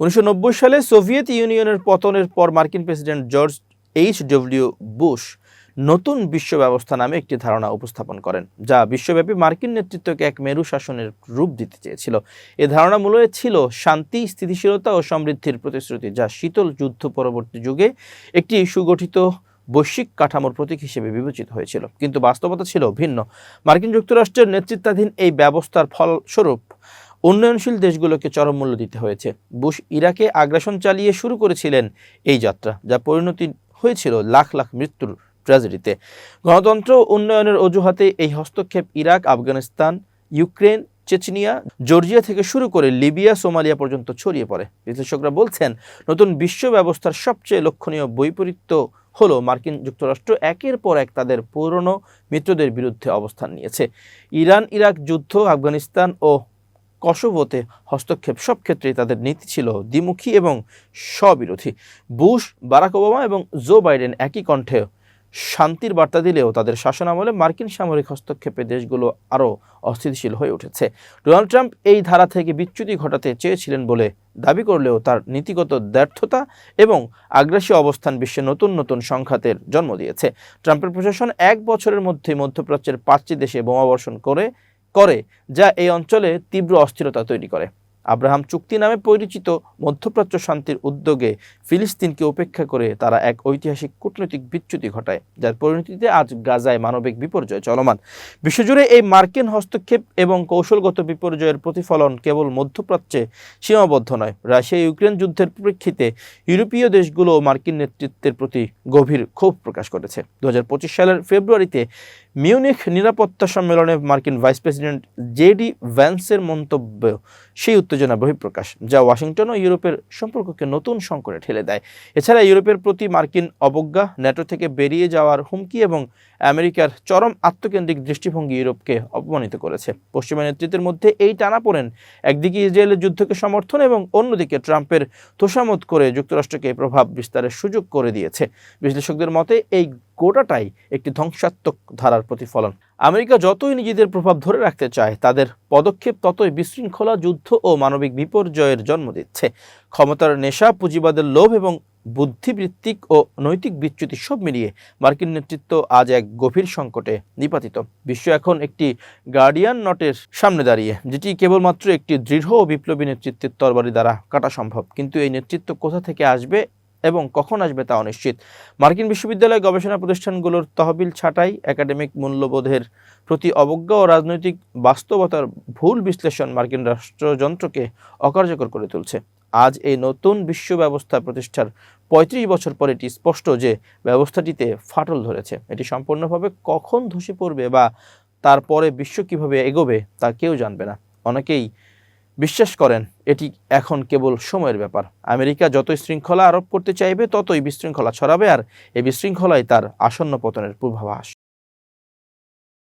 উনিশশো নব্বই সালে সোভিয়েত ইউনিয়নের পতনের পর মার্কিন president George H W Bush নতুন বিশ্ব ব্যবস্থা নামে একটি ধারণা উপস্থাপন করেন, যা বিশ্বব্যাপী মার্কিন নেতৃত্বকে এক মেরু শাসনের রূপ দিতে চেয়েছিল। এ ধারণা মূলত ছিল শান্তি, স্থিতিশীলতা ও সমৃদ্ধির প্রতিশ্রুতি, যা শীতল যুদ্ধ পরবর্তী যুগে একটি সুগঠিত বৈশ্বিক কাঠামোর প্রতীক হিসেবে বিবেচিত হয়েছিল। কিন্তু বাস্তবতা ছিল ভিন্ন। মার্কিন যুক্তরাষ্ট্রের নেতৃত্বাধীন এই ব্যবস্থার ফলস্বরূপ উন্নয়নশীল দেশগুলোকে চরম মূল্য দিতে হয়েছে। বুশ ইরাকে আগ্রাসন চালিয়ে শুরু করেছিলেন এই যাত্রা, যা পরিণতি হয়েছিল লাখ লাখ মৃত্যুর ট্র্যাজেডিতে। গণতন্ত্র উন্নয়নের অজুহাতে এই হস্তক্ষেপ Iraq, Afghanistan, Ukraine, Chechnya, Georgia থেকে শুরু করে লিবিয়া, সোমালিয়া পর্যন্ত ছড়িয়ে পড়ে। বিশ্লেষকরা বলছেন, নতুন বিশ্ব ব্যবস্থার সবচেয়ে লক্ষণীয় বৈপরীত্য হলো মার্কিন যুক্তরাষ্ট্র একের পর এক তাদের পুরনো মিত্রদের বিরুদ্ধে অবস্থান নিয়েছে। ইরান ইরাক যুদ্ধ, আফগানিস্তান ও কসোভোতে হস্তক্ষেপ সব ক্ষেত্রেই তাদের নীতি ছিল দ্বিমুখী এবং স্ববিরোধী। বুশ, বারাক ওবামা এবং জো বাইডেন একই কণ্ঠে শান্তির বার্তা দিলেও তাদের শাসনামলে মার্কিন সামরিক হস্তক্ষেপে দেশগুলো আরও অস্থিতিশীল হয়ে উঠেছে। ডোনাল্ড ট্রাম্প এই ধারা থেকে বিচ্যুতি ঘটাতে চেয়েছিলেন বলে দাবি করলেও তার নীতিগত ব্যর্থতা এবং আগ্রাসী অবস্থান বিশ্বে নতুন নতুন সংঘাতের জন্ম দিয়েছে। ট্রাম্পের প্রশাসন এক বছরের মধ্যে মধ্যপ্রাচ্যের পাঁচটি দেশে বোমাবর্ষণ করে করে, যা এই অঞ্চলে তীব্র অস্থিরতা তৈরি করে। আব্রাহাম চুক্তি নামে পরিচিত মধ্যপ্রাচ্য শান্তির উদ্যোগে ফিলিস্তিনকে উপেক্ষা করে তারা এক ঐতিহাসিক কূটনৈতিক বিচ্যুতি ঘটায়, যার পরিণতিতে আজ গাজায় মানবিক বিপর্যয় চলমান। বিশ্বজুড়ে এই মার্কিন হস্তক্ষেপ এবং কৌশলগত বিপর্যয়ের প্রতিফলন কেবল মধ্যপ্রাচ্যে সীমাবদ্ধ নয়, রাশিয়া ইউক্রেন যুদ্ধের প্রেক্ষিতে ইউরোপীয় দেশগুলো মার্কিন নেতৃত্বের প্রতি গভীর ক্ষোভ প্রকাশ করেছে। দু হাজার পঁচিশ সালের ফেব্রুয়ারিতে মিউনিখ নিরাপত্তা সম্মেলনে মার্কিন ভাইস প্রেসিডেন্ট জেডি ভ্যান্সের মন্তব্য সেই উত্তেজনা বহিঃপ্রকাশ, যা ওয়াশিংটন ও ইউরোপের সম্পর্ককে নতুন সংকটে ঠেলে দেয়। এছাড়া ইউরোপের প্রতি মার্কিন অবজ্ঞা ন্যাটো থেকে বেরিয়ে যাওয়ার হুমকি এবং আমেরিকার চরম আত্মকেন্দ্রিক দৃষ্টিভঙ্গি ইউরোপকে অপমানিত করেছে। পশ্চিমা নেতৃত্বের মধ্যে এই টানাপোড়েন একদিকে ইসরায়েলের যুদ্ধকে সমর্থন এবং অন্যদিকে ট্রাম্পের তোষামত করে যুক্তরাষ্ট্রকে প্রভাব বিস্তারের সুযোগ করে দিয়েছে। বিশ্লেষকদের মতে, এই গোটাটাই একটি ধ্বংসাত্মক ধারার প্রতিফলন। আমেরিকা যতই নিজেদের প্রভাব ধরে রাখতে চায়, তাদের পদক্ষেপ ততই বিশৃঙ্খলা, যুদ্ধ ও মানবিক বিপর্যয়ের জন্ম দিচ্ছে। ক্ষমতার নেশা, পুঁজিবাদের লোভ এবং বুদ্ধিবৃত্তিক ও নৈতিক বিচ্যুতি সব মিলিয়ে মার্কিন নেতৃত্ব আজ এক গভীর সংকটে নিপাতিত। বিশ্ব এখন একটি গার্ডিয়ান নটের সামনে দাঁড়িয়ে, যেটি কেবলমাত্র একটি দৃঢ় ও বিপ্লবী নেতৃত্বের তরবারি দ্বারা কাটা সম্ভব। কিন্তু এই নেতৃত্ব কোথা থেকে আসবে এবং কখন আসবে তা অনিশ্চিত। মার্কিন বিশ্ববিদ্যালয় গবেষণা প্রতিষ্ঠানগুলোর তহবিল ছাঁটাই একাডেমিক মূল্যবোধের প্রতি অবজ্ঞা ও রাজনৈতিক বাস্তবতার ভুল বিশ্লেষণ মার্কিন রাষ্ট্রযন্ত্রকে অকার্যকর করে তুলছে। আজ এই নতুন বিশ্ব ব্যবস্থা প্রতিষ্ঠার পঁয়ত্রিশ বছর পর এটি স্পষ্ট যে ব্যবস্থাটিতে ফাটল ধরেছে। এটি সম্পূর্ণভাবে কখন ধসে পড়বে বা তারপরে বিশ্ব কীভাবে এগোবে তা কেউ জানবে না। অনেকেই বিশ্বাস করেন, এটি এখন কেবল সময়ের ব্যাপার। আমেরিকা যতই শৃঙ্খলা আরোপ করতে চাইবে, ততই বিশৃঙ্খলা ছড়াবে, আর এই বিশৃঙ্খলাই তার আসন্ন পতনের পূর্বাভাস।